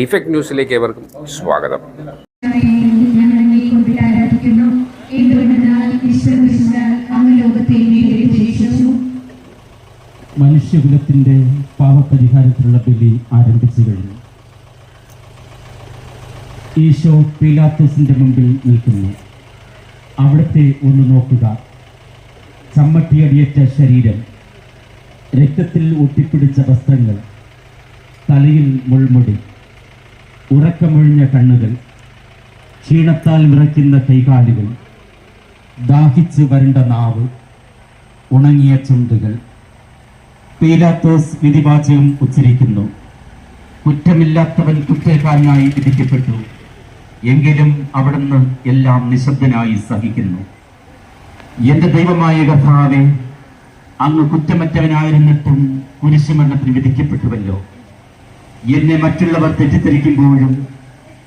Effect ന്യൂസിലേക്ക് ഏവർക്കും സ്വാഗതം. മനുഷ്യകുലത്തിന്റെ പാപപരിഹാരത്തിലുള്ള ബലി ആരംഭിച്ചു കഴിഞ്ഞു. ഈശോ പീലാത്തോസിന്റെ മുമ്പിൽ നിൽക്കുന്നു. അവിടുത്തെ ഒന്ന് നോക്കുക. ചമ്മട്ടിയടിയേറ്റ ശരീരം രക്തത്തിൽ ഒട്ടിപ്പിടിച്ച വസ്ത്രങ്ങൾ തലയിൽ മുൾമുടി ഉറക്കമൊഴിഞ്ഞ കണ്ണുകൾ ക്ഷീണത്താൽ വിറയ്ക്കുന്ന കൈകാലുകൾ ദാഹിച്ച് വരണ്ട നാവ് ഉണങ്ങിയ ചുണ്ടുകൾ. പീലാത്തോസ് വിധിവാചകം ഉച്ചരിക്കുന്നു. കുറ്റമില്ലാത്തവൻ കുറ്റക്കാരനായി വിധിക്കപ്പെട്ടു. എങ്കിലും അവിടുന്ന് എല്ലാം നിശബ്ദനായി സഹിക്കുന്നു. എന്റെ ദൈവമായ കഥാവെ അങ്ങ് കുറ്റമറ്റവനായിരുന്നിട്ടും കുരിശുമരണത്തിന് വിധിക്കപ്പെട്ടുവല്ലോ. എന്നെ മറ്റുള്ളവർ തെറ്റിദ്ധരിക്കുമ്പോഴും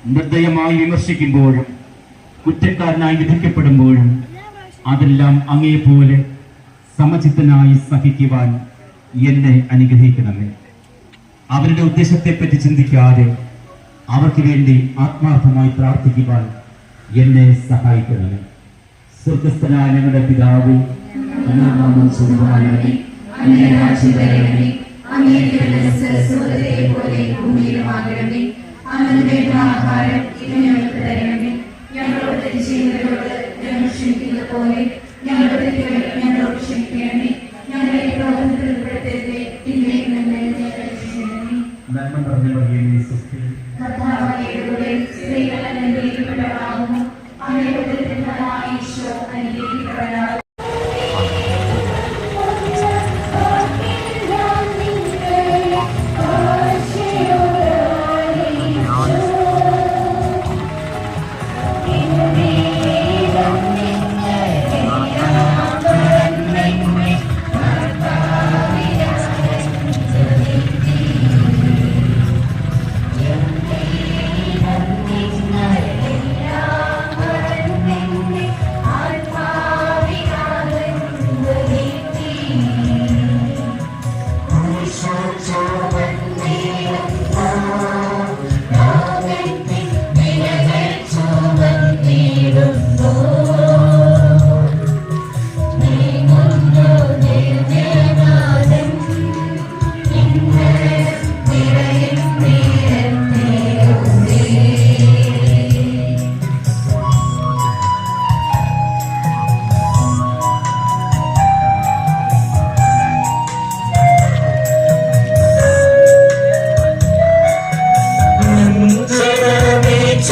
നിർദ്ദയമായി വിമർശിക്കുമ്പോഴും കുറ്റക്കാരനായി വിധിക്കപ്പെടുമ്പോഴും അതെല്ലാം അങ്ങേപോലെ സമചിത്തനായി സഹിക്കുവാൻ എന്നെ അനുഗ്രഹിക്കണമേ. അവരുടെ ഉദ്ദേശത്തെപ്പറ്റി ചിന്തിക്കാതെ അവർക്ക് വേണ്ടി ആത്മാർത്ഥമായി പ്രാർത്ഥിക്കുവാൻ എന്നെ സഹായിക്കണമേ. സ്വർഗസ്ഥനായ ഞങ്ങളുടെ പിതാവ് നാമം സുഖമായവനെ അങ്ങേ രാജ്യം വരണമേ അങ്ങേ തിരുമനസ് പോലെ ഭൂമിയിലുമാകണമേ അങ്ങനെ വേണ്ട ആഹാരം so, so when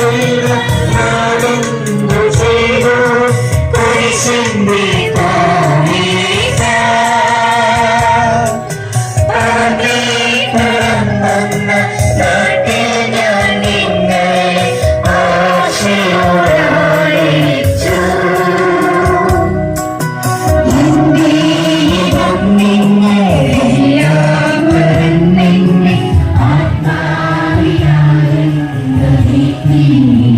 Sailor. Brasil.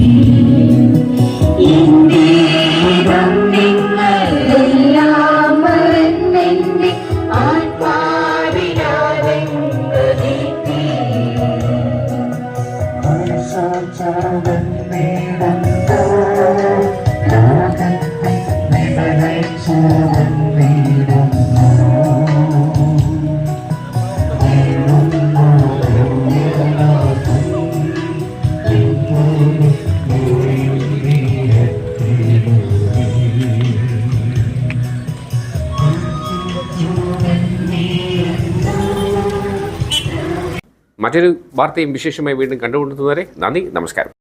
മറ്റൊരു വാർത്തയും വിശേഷമായി വീണ്ടും കണ്ടുകൊണ്ടുവരെ നന്ദി നമസ്കാരം.